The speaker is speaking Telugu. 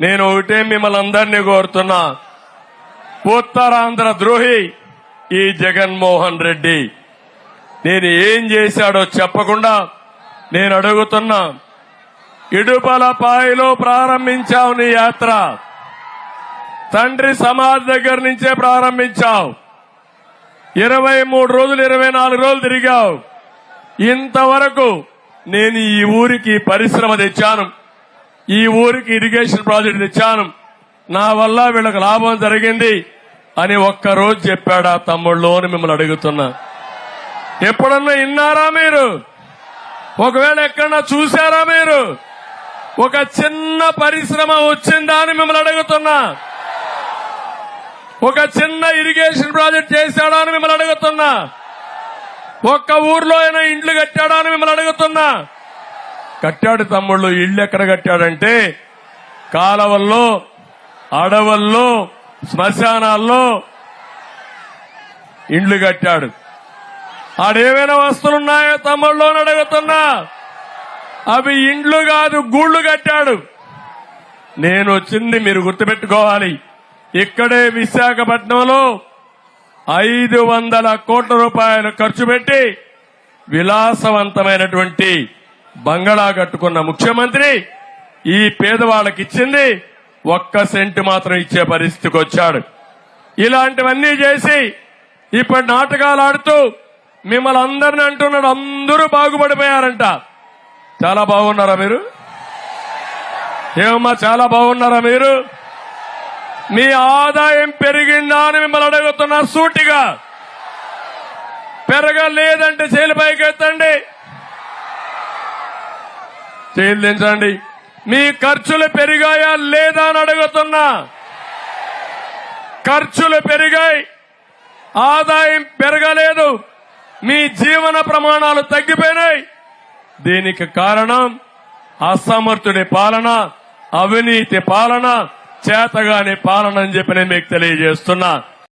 నేను ఒకటే మిమ్మల్ని అందరినీ కోరుతున్నా. ఉత్తరాంధ్ర ద్రోహి ఈ జగన్మోహన్ రెడ్డి. నేను ఏం చేశాడో చెప్పకుండా నేను అడుగుతున్నా ఇడుపలపాయిలో ప్రారంభించావు నీ యాత్ర. తండ్రి సమాజ్ దగ్గర నుంచే ప్రారంభించావు. ఇరవై మూడు రోజులు ఇరవై నాలుగు రోజులు తిరిగావు. ఇంతవరకు నేను ఈ ఊరికి పరిశ్రమ తెచ్చాను. ఈ ఊరికి ఇరిగేషన్ ప్రాజెక్ట్ తెచ్చాను. నా వల్ల వీళ్ళకి లాభం జరిగింది అని ఒక్క రోజు చెప్పాడా తమ్ముళ్ళు అని మిమ్మల్ని అడుగుతున్నా. ఎప్పుడన్నా విన్నారా మీరు? ఒకవేళ ఎక్కడన్నా చూసారా మీరు? ఒక చిన్న పరిశ్రమ వచ్చిందా అని మిమ్మల్ని అడుగుతున్నా. ఒక చిన్న ఇరిగేషన్ ప్రాజెక్ట్ చేశాడా అని మిమ్మల్ని అడుగుతున్నా. ఒక్క ఊర్లో అయినా ఇండ్లు కట్టాడా అని మిమ్మల్ని అడుగుతున్నా. కట్టాడు తమ్ముళ్ళు ఇళ్ళు ఎక్కడ కట్టాడంటే కాలవల్లో అడవుల్లో శ్మశానాల్లో ఇండ్లు కట్టాడు. ఆడేమైనా వస్తువులున్నాయో తమ్ముళ్ళు అని అడుగుతున్నా. అవి ఇండ్లు కాదు గూళ్ళు కట్టాడు. నేను వచ్చింది మీరు గుర్తుపెట్టుకోవాలి. ఇక్కడే విశాఖపట్నంలో ఐదు వందల కోట్ల రూపాయలు ఖర్చు పెట్టి విలాసవంతమైనటువంటి బంగళా కట్టుకున్న ముఖ్యమంత్రి ఈ పేదవాళ్ళకి ఇచ్చింది ఒక్క సెంటు మాత్రం ఇచ్చే పరిస్థితికి వచ్చాడు. ఇలాంటివన్నీ చేసి ఇప్పటి నాటకాలు ఆడుతూ మిమ్మల్ని అందరిని అంటున్నాడు. అందరూ బాగుపడిపోయారంట. చాలా బాగున్నారా మీరు? ఏమమ్మా చాలా బాగున్నారా మీరు? మీ ఆదాయం పెరిగిందా అని మిమ్మల్ని అడుగుతున్నారు సూటిగా. పెరగలేదంటే చేలు పైకి ఎత్తండి దించండి. మీ ఖర్చులు పెరిగాయా లేదా అని అడుగుతున్నా. ఖర్చులు పెరిగాయి. ఆదాయం పెరగలేదు. మీ జీవన ప్రమాణాలు తగ్గిపోయినాయి. దీనికి కారణం అసమర్థుడి పాలన అవినీతి పాలన చేతగాని పాలన అని చెప్పి నేను మీకు తెలియజేస్తున్నా.